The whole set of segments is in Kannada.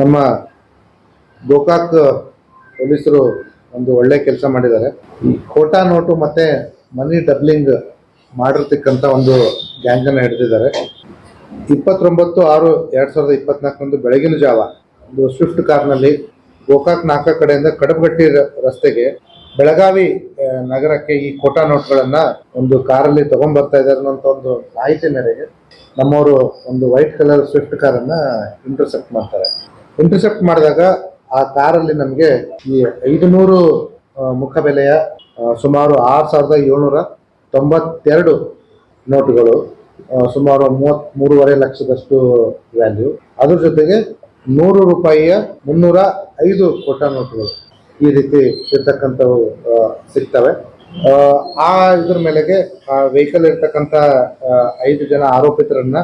ನಮ್ಮ ಗೋಕಾಕ್ ಪೊಲೀಸರು ಒಂದು ಒಳ್ಳೆ ಕೆಲಸ ಮಾಡಿದ್ದಾರೆ. ಈ ಖೋಟಾ ನೋಟು ಮತ್ತೆ ಮನಿ ಡಬ್ಲಿಂಗ್ ಮಾಡಿರ್ತಕ್ಕಂಥ ಒಂದು ಗ್ಯಾಂಗ್ ಅನ್ನು ಹಿಡಿದಿದ್ದಾರೆ. ಇಪ್ಪತ್ತೊಂಬತ್ತು ಆರು ಎರಡು ಸಾವಿರದ ಇಪ್ಪತ್ನಾಲ್ಕರಂದು ಬೆಳಗಿನ ಜಾವ ಒಂದು ಸ್ವಿಫ್ಟ್ ಕಾರ್ನಲ್ಲಿ ಗೋಕಾಕ್ ನಾಲ್ಕ ಕಡೆಯಿಂದ ಕಡಬಗಟ್ಟಿ ರಸ್ತೆಗೆ ಬೆಳಗಾವಿ ನಗರಕ್ಕೆ ಈ ಖೋಟಾ ನೋಟ್ಗಳನ್ನ ಒಂದು ಕಾರಲ್ಲಿ ತಗೊಂಡ್ ಬರ್ತಾ ಇದ್ದಾರೆ ಅನ್ನೋಂಥ ಒಂದು ಮಾಹಿತಿ ಮೇರೆಗೆ ನಮ್ಮವರು ಒಂದು ವೈಟ್ ಕಲರ್ ಸ್ವಿಫ್ಟ್ ಕಾರನ್ನು ಇಂಟರ್ಸೆಪ್ಟ್ ಮಾಡ್ತಾರೆ. ಇಂಟರ್ಸೆಪ್ಟ್ ಮಾಡಿದಾಗ ಆ ಕಾರಲ್ಲಿ ನಮಗೆ ಈ ಐದುನೂರು ನೂರು ಮುಖಬೆಲೆಯ ಸುಮಾರು ಆರು ಸಾವಿರದ ಏಳ್ನೂರ ತೊಂಬತ್ತೆರಡು ನೋಟುಗಳು ಸುಮಾರು ಮೂವತ್ತ್ ಮೂರುವರೆ ಲಕ್ಷದಷ್ಟು ವ್ಯಾಲ್ಯೂ ಅದ್ರ ಜೊತೆಗೆ ನೂರು ರೂಪಾಯಿಯ ಮುನ್ನೂರ ಐದು ಕೋಟಾ ನೋಟುಗಳು ಈ ರೀತಿ ಇರ್ತಕ್ಕಂಥವು ಸಿಗ್ತವೆ. ಆ, ಇದ್ರ ಮೇಲೆಗೆ ಆ ವೆಹಿಕಲ್ ಇರ್ತಕ್ಕಂಥ ಐದು ಜನ ಆರೋಪಿತರನ್ನ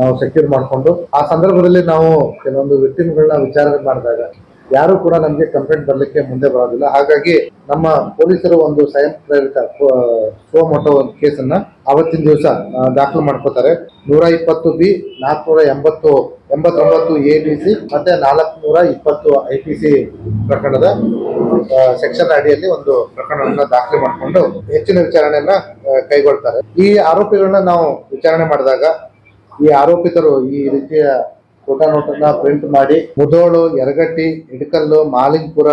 ನಾವು ಸೆಕ್ಯೂರ್ ಮಾಡಿಕೊಂಡು, ಆ ಸಂದರ್ಭದಲ್ಲಿ ನಾವು ಕೆಲವೊಂದು ವಿಕ್ಟಿಮ್ಗಳನ್ನ ವಿಚಾರಣೆ ಮಾಡಿದಾಗ ಯಾರು ಕೂಡ ನಮಗೆ ಕಂಪ್ಲೇಂಟ್ ಬರಲಿಕ್ಕೆ ಮುಂದೆ ಬರೋದಿಲ್ಲ. ಹಾಗಾಗಿ ನಮ್ಮ ಪೊಲೀಸರು ಒಂದು ಸ್ವಯಂ ಪ್ರೇರಿತ ಸೋಮೋಟೋ ಒಂದು ಕೇಸನ್ನ ಅವತ್ತಿನ ದಿವಸ ದಾಖಲು ಮಾಡ್ಕೋತಾರೆ. ನೂರ ಇಪ್ಪತ್ತು ಬಿ, ನಾಲ್ಕುನೂರ ಎಂಬತ್ತು, ಎಂಬತ್ತೊಂಬತ್ತು ಎ ಬಿ ಸಿ ಮತ್ತೆ ನಾಲ್ಕುನೂರ ಇಪ್ಪತ್ತು ಐ ಪಿ ಸಿ ಪ್ರಕರಣದ ಸೆಕ್ಷನ್ ಅಡಿಯಲ್ಲಿ ಒಂದು ಪ್ರಕರಣವನ್ನ ದಾಖಲೆ ಮಾಡಿಕೊಂಡು ಹೆಚ್ಚಿನ ವಿಚಾರಣೆಯನ್ನ ಕೈಗೊಳ್ತಾರೆ. ಈ ಆರೋಪಿಗಳನ್ನ ನಾವು ವಿಚಾರಣೆ ಮಾಡಿದಾಗ ಈ ಆರೋಪಿತರು ಈ ರೀತಿಯ ಫೋಟೋ ನೋಟನ್ನ ಪ್ರಿಂಟ್ ಮಾಡಿ ಮುಧೋಳು, ಯರಗಟ್ಟಿ ಇಡಕಲ್ಲು ಮಾಲಿಂಗ್ಪುರ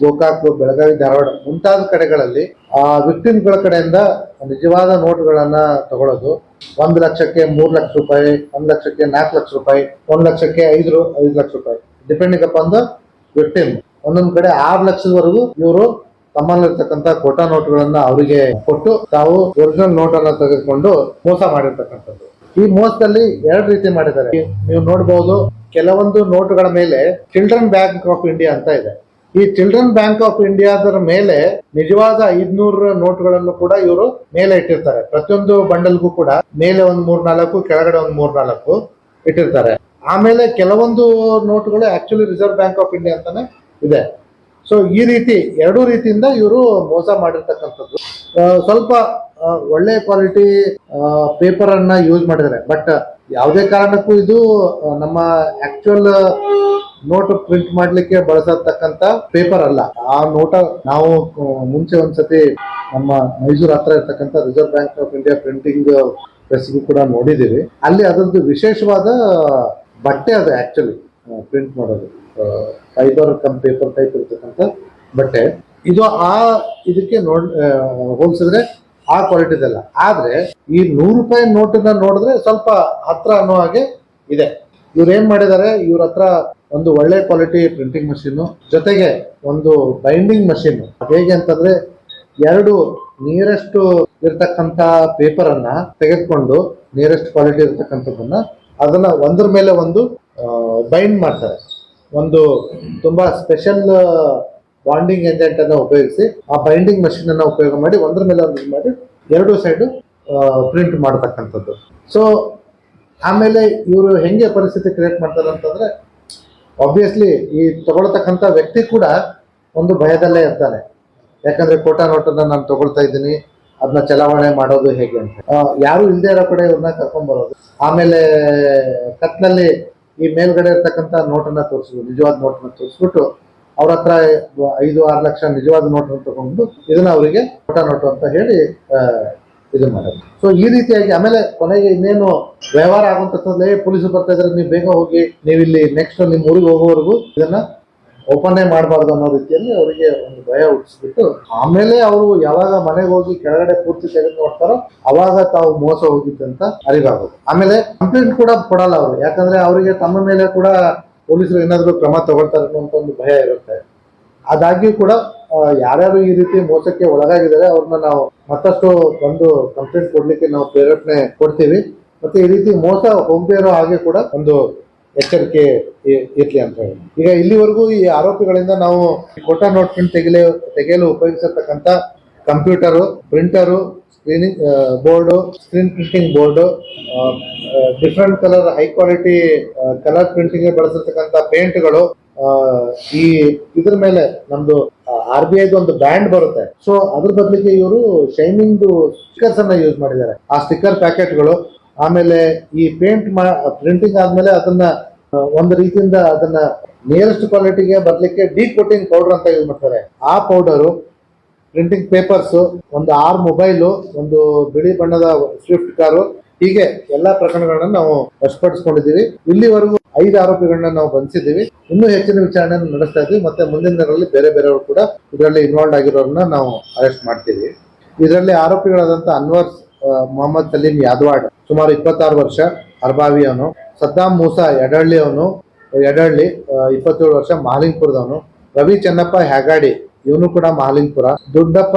ಗೋಕಾಕ್ ಬೆಳಗಾವಿ, ಧಾರವಾಡ ಮುಂತಾದ ಕಡೆಗಳಲ್ಲಿ ಆ ವಿಕ್ಟಿಮ್ಗಳ ಕಡೆಯಿಂದ ನಿಜವಾದ ನೋಟ್ಗಳನ್ನ ತಗೊಳ್ಳೋದು ಒಂದು ಲಕ್ಷಕ್ಕೆ ಮೂರು ಲಕ್ಷ ರೂಪಾಯಿ, ಒಂದು ಲಕ್ಷಕ್ಕೆ ನಾಲ್ಕು ಲಕ್ಷ ರೂಪಾಯಿ, ಒಂದು ಲಕ್ಷಕ್ಕೆ ಐದು ಐದು ಲಕ್ಷ ರೂಪಾಯಿ. ಡಿಪೆಂಡಿಂಗ್ ಅಪ್ ದ ವಿಕ್ಟಿಮ್ ಒಂದೊಂದ್ ಕಡೆ ಆರು ಲಕ್ಷದವರೆಗೂ ಇವರು ತಮ್ಮಲ್ಲಿರ್ತಕ್ಕಂಥ ಕೋಟಾ ನೋಟ್ಗಳನ್ನ ಅವರಿಗೆ ಕೊಟ್ಟು ತಾವು ಒರಿಜಿನಲ್ ನೋಟ್ ಅನ್ನ ತೆಗೆದುಕೊಂಡು ಮೋಸ ಮಾಡಿರ್ತಕ್ಕಂಥದ್ದು. ಈ ಮೋಸದಲ್ಲಿ ಎರಡು ರೀತಿ ಮಾಡಿದ್ದಾರೆ. ನೀವು ನೋಡಬಹುದು ಕೆಲವೊಂದು ನೋಟುಗಳ ಮೇಲೆ ಚಿಲ್ಡ್ರನ್ ಬ್ಯಾಂಕ್ ಆಫ್ ಇಂಡಿಯಾ ಅಂತ ಇದೆ. ಈ ಚಿಲ್ಡ್ರನ್ ಬ್ಯಾಂಕ್ ಆಫ್ ಇಂಡಿಯಾದರ ಮೇಲೆ ನಿಜವಾದ ಐದ್ನೂರ ನೋಟುಗಳನ್ನು ಕೂಡ ಇವರು ಮೇಲೆ ಇಟ್ಟಿರ್ತಾರೆ. ಪ್ರತಿಯೊಂದು ಬಂಡಲ್ಗೂ ಕೂಡ ಮೇಲೆ ಒಂದ್ ಮೂರ್ ನಾಲ್ಕು ಕೆಳಗಡೆ ಒಂದ್ ಮೂರ್ ನಾಲ್ಕು ಇಟ್ಟಿರ್ತಾರೆ. ಆಮೇಲೆ ಕೆಲವೊಂದು ನೋಟುಗಳು actually Reserve Bank of India ಅಂತಾನೆ ಇದೆ. ಸೊ ಈ ರೀತಿ ಎರಡೂ ರೀತಿಯಿಂದ ಇವರು ಮೋಸ ಮಾಡಿರ್ತಕ್ಕಂಥದ್ದು. ಸ್ವಲ್ಪ ಒಳ್ಳೆ ಕ್ವಾಲಿಟಿ ಪೇಪರ್ ಅನ್ನ ಯೂಸ್ ಮಾಡಿದ್ದಾರೆ. ಬಟ್ ಯಾವುದೇ ಕಾರಣಕ್ಕೂ ಇದು ನಮ್ಮ ಆಕ್ಚುಯಲ್ ನೋಟ್ ಪ್ರಿಂಟ್ ಮಾಡ್ಲಿಕ್ಕೆ ಬಳಸತಕ್ಕಂತ ಪೇಪರ್ ಅಲ್ಲ. ಆ ನೋಟ ನಾವು ಮುಂಚೆ ಒಂದ್ಸತಿ ನಮ್ಮ ಮೈಸೂರು ಹತ್ರ ಇರ್ತಕ್ಕಂಥ Reserve Bank of India printing ಪ್ರೆಸ್ಗೂ ಕೂಡ ನೋಡಿದ್ದೀವಿ. ಅಲ್ಲಿ ಅದರದ್ದು ವಿಶೇಷವಾದ ಬಟ್ಟೆ ಅದು ಆಕ್ಚುಲಿ ಪ್ರಿಂಟ್ ಮಾಡೋದು. ಫೈಬರ್ ಕಮ್ ಪೇಪರ್ ಟೈಪ್ ಇರ್ತಕ್ಕಂಥ ಬಟ್ಟೆ. ಇದು ಆ ಇದಕ್ಕೆ ನೋಡ್ ಹೋಲಿಸಿದ್ರೆ ಆ ಕ್ವಾಲಿಟಿದಲ್ಲ ಆದ್ರೆ ಈ ನೂರು ರೂಪಾಯಿ ನೋಟನ್ನ ನೋಡಿದ್ರೆ ಸ್ವಲ್ಪ ಹತ್ರ ಅನ್ನೋ ಹಾಗೆ ಇದೆ. ಇವ್ರು ಏನ್ ಮಾಡಿದ್ದಾರೆ? ಇವ್ರ ಹತ್ರ ಒಂದು ಒಳ್ಳೆ ಕ್ವಾಲಿಟಿ ಪ್ರಿಂಟಿಂಗ್ ಮಷೀನು ಜೊತೆಗೆ ಒಂದು ಬೈಂಡಿಂಗ್ ಮಷೀನ್ ಹೇಗೆ ಅಂತಂದ್ರೆ ಎರಡು ನಿಯರೆಸ್ಟ್ ಇರ್ತಕ್ಕಂತ ಪೇಪರ್ ಅನ್ನ ತೆಗೆದುಕೊಂಡು ನಿಯರೆಸ್ಟ್ ಕ್ವಾಲಿಟಿ ಇರ್ತಕ್ಕಂಥದ್ದನ್ನ ಅದನ್ನ ಒಂದ್ರ ಮೇಲೆ ಒಂದು ಬೈಂಡ್ ಮಾಡ್ತಾರೆ. ಒಂದು ತುಂಬಾ ಸ್ಪೆಷಲ್ ಬಾಂಡಿಂಗ್ ಏಜೆಂಟ್ ಅನ್ನ ಉಪಯೋಗಿಸಿ ಆ ಬೈಂಡಿಂಗ್ ಮಷಿನ್ ಅನ್ನ ಉಪಯೋಗ ಮಾಡಿ ಒಂದ್ರ ಮೇಲೆ ಒಂದು ಮಾಡಿ ಎರಡು ಸೈಡ್ ಪ್ರಿಂಟ್ ಮಾಡತಕ್ಕಂಥದ್ದು. ಸೊ ಆಮೇಲೆ ಇವರು ಹೆಂಗೆ ಪರಿಸ್ಥಿತಿ ಕ್ರಿಯೇಟ್ ಮಾಡ್ತಾರೆ ಅಂತಂದ್ರೆ ಆಬ್ವಿಯಸ್ಲಿ ಈ ತಗೊಳ್ತಕ್ಕಂಥ ವ್ಯಕ್ತಿ ಕೂಡ ಒಂದು ಭಯದಲ್ಲೇ ಇರ್ತಾನೆ ಯಾಕಂದ್ರೆ ಕೋಟಾ ನೋಟನ್ನ ನಾನು ತಗೊಳ್ತಾ ಇದ್ದೀನಿ ಅದನ್ನ ಚಲಾವಣೆ ಮಾಡೋದು ಹೇಗೆ ಅಂತ. ಯಾರು ಇಲ್ಲದೆ ಇರೋ ಕಡೆ ಇವ್ರನ್ನ ಕರ್ಕೊಂಡ್ ಬರೋದು. ಆಮೇಲೆ ಕತ್ನಲ್ಲಿ ಈ ಮೇಲ್ಗಡೆ ಇರ್ತಕ್ಕಂಥ ನೋಟನ್ನ ತೋರಿಸೋದು ನಿಜವಾದ ನೋಟನ್ನ ತೋರಿಸ್ಬಿಟ್ಟು, ಅವ್ರ ಹತ್ರ ಐದು, ಆರು ಲಕ್ಷ ನಿಜವಾದ ನೋಟನ್ನು ತಗೊಂಡು ಇದನ್ನ ಅವರಿಗೆ ನೋಟ ನೋಟು ಅಂತ ಹೇಳಿ ಇದು ಮಾಡೋದು ಸೊ ಈ ರೀತಿಯಾಗಿ ಆಮೇಲೆ ಕೊನೆಗೆ ಇನ್ನೇನು ವ್ಯವಹಾರ ಆಗುವಂತದ್ದೇ ಪೊಲೀಸರು ಬರ್ತಾ ಇದ್ರೆ, ನೀವು ಬೇಗ ಹೋಗಿ, ನೀವಿಲ್ಲಿ ಇಲ್ಲಿ ನೆಕ್ಸ್ಟ್ ನಿಮ್ಮ ಊರಿಗೆ ಹೋಗೋವರೆಗೂ ಇದನ್ನ ಓಪನ್ ಮಾಡಬಾರ್ದು ಅನ್ನೋ ರೀತಿಯಲ್ಲಿ ಅವರಿಗೆ ಒಂದು ಭಯ ಹುಟ್ಟಿಸ್ಬಿಟ್ಟು, ಆಮೇಲೆ ಅವರು ಯಾವಾಗ ಮನೆಗೆ ಹೋಗಿ ಕೆಳಗಡೆ ಪೂರ್ತಿ ತೆಗೆದು ನೋಡ್ತಾರೋ ಅವಾಗ ತಾವು ಮೋಸ ಹೋಗಿದ್ದಂತ ಅರಿವಾಗೋದು. ಆಮೇಲೆ ಕಂಪ್ಲೇಂಟ್ ಕೂಡ ಕೊಡಲ್ಲ ಅವರು. ಯಾಕಂದ್ರೆ ಅವರಿಗೆ ತಮ್ಮ ಮೇಲೆ ಕೂಡ ಪೊಲೀಸರು ಏನಾದರೂ ಕ್ರಮ ತಗೊಳ್ತಾರೆ ಅನ್ನೋ ಒಂದು ಭಯ ಇರುತ್ತೆ. ಆದಾಗ್ಯೂ ಕೂಡ ಯಾರ್ಯಾರು ಈ ರೀತಿ ಮೋಸಕ್ಕೆ ಒಳಗಾಗಿದ್ದಾರೆ, ಅವ್ರನ್ನ ನಾವು ಮತ್ತಷ್ಟು ಒಂದು ಕಂಪ್ಲೇಂಟ್ ಕೊಡ್ಲಿಕ್ಕೆ ನಾವು ಪ್ರೇರೇಪಣೆ ಕೊಡ್ತೀವಿ. ಮತ್ತೆ ಈ ರೀತಿ ಮೋಸ ಹೋಗದೇ ಇರೋ ಹಾಗೆ ಕೂಡ ಒಂದು ಎಚ್ಚರಿಕೆ ಇರಲಿ ಅಂತ ಹೇಳಿ. ಈಗ ಇಲ್ಲಿವರೆಗೂ ಈ ಆರೋಪಿಗಳಿಂದ ನಾವು ಕೋಟಾ ನೋಟ್ ಪ್ರಿಂಟ್ ತೆಗೆಯಲು ತೆಗೆಯಲು ಉಪಯೋಗಿಸತಕ್ಕಂಥ computer, printer, screening board, screen printing board different colour, high quality colour printing ಬಳಸಿರ್ತಕ್ಕಂಥ ಪೇಂಟ್ಗಳು ಈ ಇದ್ರ ಮೇಲೆ ನಮ್ದು ಆರ್ ಬಿ ಐದು ಒಂದು ಬ್ಯಾಂಡ್ ಬರುತ್ತೆ. ಸೊ ಅದ್ರ ಬದಲಿಗೆ ಇವರು ಶೈನಿಂಗ್ ಸ್ಟಿಕ್ಕರ್ಸ್ ಅನ್ನ ಯೂಸ್ ಮಾಡಿದ್ದಾರೆ. ಆ ಸ್ಟಿಕ್ಕರ್ ಪ್ಯಾಕೆಟ್ಗಳು ಆಮೇಲೆ ಈ ಪೇಂಟ್ ಮಾ ಪ್ರಿಂಟಿಂಗ್ ಆದ್ಮೇಲೆ ಅದನ್ನ ಒಂದು ರೀತಿಯಿಂದ ಅದನ್ನ ನಿಯರೆಸ್ಟ್ ಕ್ವಾಲಿಟಿಗೆ ಬರ್ಲಿಕ್ಕೆ ಡಿ ಕೋಟಿಂಗ್ ಪೌಡರ್ ಅಂತ ಯೂಸ್ ಮಾಡ್ತಾರೆ. ಆ ಪೌಡರು ಪ್ರಿಂಟಿಂಗ್ ಪೇಪರ್ಸ್ ಒಂದು ಆರು ಮೊಬೈಲು ಒಂದು ಬಿಳಿ ಬಣ್ಣದ ಸ್ವಿಫ್ಟ್ ಕಾರು ಹೀಗೆ ಎಲ್ಲಾ ಪ್ರಕರಣಗಳನ್ನ ನಾವು ವಶಪಡಿಸ್ಕೊಂಡಿದ್ದೀವಿ. ಇಲ್ಲಿವರೆಗೂ ಐದು ಆರೋಪಿಗಳನ್ನ ನಾವು ಬಂಧಿಸಿದ್ದೀವಿ. ಇನ್ನೂ ಹೆಚ್ಚಿನ ವಿಚಾರಣೆ ನಡೆಸ್ತಾ ಇದ್ವಿ ಮತ್ತೆ ಮುಂದಿನ ದಿನಗಳಲ್ಲಿ ಬೇರೆ ಬೇರೆಯವರು ಕೂಡ ಇದರಲ್ಲಿ ಇನ್ವಾಲ್ವ್ ಆಗಿರೋರನ್ನ ನಾವು ಅರೆಸ್ಟ್ ಮಾಡ್ತೀವಿ. ಇದರಲ್ಲಿ ಆರೋಪಿಗಳಾದಂತ ಅನ್ವರ್ ಆ, ಮೊಹಮ್ಮದ್ ಸಲೀಂ ಯಾದವಾಡ್ ಸುಮಾರು ಇಪ್ಪತ್ತಾರು ವರ್ಷ ಅರ್ಬಾವಿ ಅವನು ಸದ್ದಾಂ ಮೂಸಾ ಯಡಹಳ್ಳಿ ಆ, ಇಪ್ಪತ್ತೇಳು ವರ್ಷ ಮಹಾಲಿಂಗ್ಪುರದವನು ರವಿ ಚೆನ್ನಪ್ಪ ಹ್ಯಾಗಾಡಿ ಇವನು ಕೂಡ ಮಹಾಲಿಂಗ್ಪುರ ದುಡ್ಡಪ್ಪ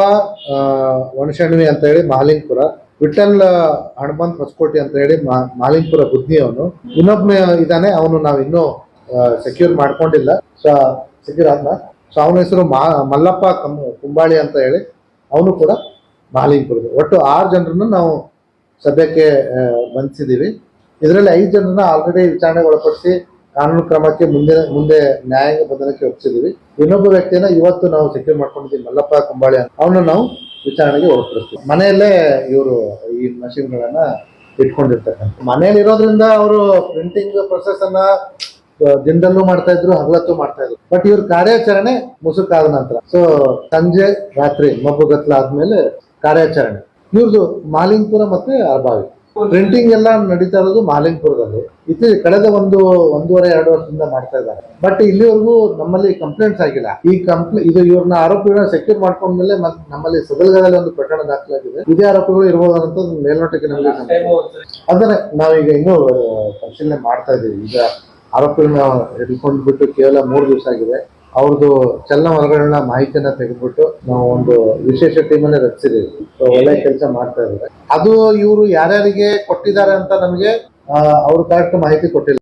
ಒಣಶೆಣವಿ ಅಂತ ಹೇಳಿ ಮಹಾಲಿಂಗ್ಪುರ ವಿಠಲ್ ಹಣಮಂತ್ ಹೊಸಕೋಟೆ ಅಂತ ಹೇಳಿ ಮಾ- ಮಹಾಲಿಂಗ್ಪುರ ಬುದ್ಧಿ ಅವನು. ಇನ್ನೊಬ್ಬ ಇದಾನೆ ಅವನು ನಾವು ಇನ್ನೂ ಸೆಕ್ಯೂರ್ ಮಾಡ್ಕೊಂಡಿಲ್ಲ. ಸೆಕ್ಯೂರ್ ಸೊ ಅವನ ಹೆಸರು ಮಲ್ಲಪ್ಪ ಕುಂಬಾಳಿ ಅಂತ ಹೇಳಿ ಅವನು ಕೂಡ ಮಹಾಲಿಂಗ್ಪುರದ ಒಟ್ಟು ಆರು ಜನರನ್ನು ನಾವು ಸದ್ಯಕ್ಕೆ ಬಂಧಿಸಿದ್ದೀವಿ. ಇದರಲ್ಲಿ ಐದು ಜನರನ್ನ ಆಲ್ರೆಡಿ ವಿಚಾರಣೆಗೆ ಒಳಪಡಿಸಿ ಕಾನೂನು ಕ್ರಮಕ್ಕೆ ಮುಂದೆ ಮುಂದೆ ನ್ಯಾಯಾಂಗ ಬಂಧನಕ್ಕೆ ಒಪ್ಪಿಸಿದ್ದೀವಿ. ಇನ್ನೊಬ್ಬ ವ್ಯಕ್ತಿಯನ್ನ ಇವತ್ತು ನಾವು ಸೆಕ್ಯೂರ್ ಮಾಡ್ಕೊಂಡಿದ್ದೀವಿ, ಮಲ್ಲಪ್ಪ ಕುಂಬಾಳಿ ಅಂತ. ಅವನು ನಾವು ವಿಚಾರಣೆಗೆ ಒಳಪಡಿಸ್ತೀವಿ. ಮನೆಯಲ್ಲೇ ಇವರು ಈ ಮಷಿನ್ಗಳನ್ನ ಇಟ್ಕೊಂಡಿರ್ತಕ್ಕಂಥ ಮನೆಯಲ್ಲಿ ಇರೋದ್ರಿಂದ ಅವರು ಪ್ರಿಂಟಿಂಗ್ ಪ್ರೊಸೆಸ್ ಅನ್ನ ದಿನದಲ್ಲೂ ಮಾಡ್ತಾ ಇದ್ರು, ಹಗಲತ್ತು ಮಾಡ್ತಾ ಇದ್ರು. ಬಟ್ ಇವ್ರ ಕಾರ್ಯಾಚರಣೆ ಮುಸುಕಾದ ನಂತರ. ಸೊ ಸಂಜೆ, ರಾತ್ರಿ ಮಬ್ಬು ಗತ್ಲಾದ್ಮೇಲೆ ಕಾರ್ಯಾಚರಣೆ. ಇವ್ರದ್ದು ಮಾಲಿಂಗ್ಪುರ ಮತ್ತೆ ಅರ್ಬಾವಿ. ಪ್ರಿಂಟಿಂಗ್ ಎಲ್ಲ ನಡೀತಾ ಇರೋದು ಮಾಲಿಂಗ್ಪುರದಲ್ಲಿ. ಇದು ಕಳೆದ ಒಂದು ಒಂದೂವರೆ ಎರಡು ವರ್ಷದಿಂದ ಮಾಡ್ತಾ ಇದ್ದಾರೆ. ಬಟ್ ಇಲ್ಲಿವರೆಗೂ ನಮ್ಮಲ್ಲಿ ಕಂಪ್ಲೇಂಟ್ಸ್ ಆಗಿಲ್ಲ. ಈ ಕಂಪ್ಲೇ ಇದು ಇವ್ರನ್ನ ಆರೋಪಿಗಳನ್ನ ಸೆಕ್ಯೂರ್ ಮಾಡ್ಕೊಂಡ್ಮೇಲೆ ಮತ್ತೆ ನಮ್ಮಲ್ಲಿ ಸದಲ್ಗದಲ್ಲಿ ಒಂದು ಪ್ರಕರಣ ದಾಖಲಾಗಿದೆ. ಇದೇ ಆರೋಪಿಗಳು ಇರಬಹುದು ಅಂತ ಮೇಲ್ನೋಟಕ್ಕೆ ನಮಗೆ. ಅದನ್ನೇ ನಾವೀಗ ಇನ್ನೂ ಪರಿಶೀಲನೆ ಮಾಡ್ತಾ ಇದ್ದೀವಿ. ಈಗ ಆರೋಪಿಗಳನ್ನ ಹಿಡ್ಕೊಂಡ್ಬಿಟ್ಟು ಕೇವಲ ಮೂರು ದಿವಸ ಆಗಿದೆ. ಅವ್ರದ್ದು ಚಲನವಲನಗಳನ್ನ ಮಾಹಿತಿಯನ್ನ ತೆಗೆದ್ಬಿಟ್ಟು ನಾವು ಒಂದು ವಿಶೇಷ ಟೀಮನ್ನೇ ರಚಿಸಿದ್ದೀವಿ ರಚಿಸಿದೀವಿ. ಒಳ್ಳೆ ಕೆಲಸ ಮಾಡ್ತಾ ಇದ್ದಾರೆ. ಅದು ಇವರು ಯಾರ್ಯಾರಿಗೆ ಕೊಟ್ಟಿದ್ದಾರೆ ಅಂತ ನಮಗೆ ಅವರು ಕರೆಕ್ಟ್ ಮಾಹಿತಿ ಕೊಟ್ಟಿಲ್ಲ.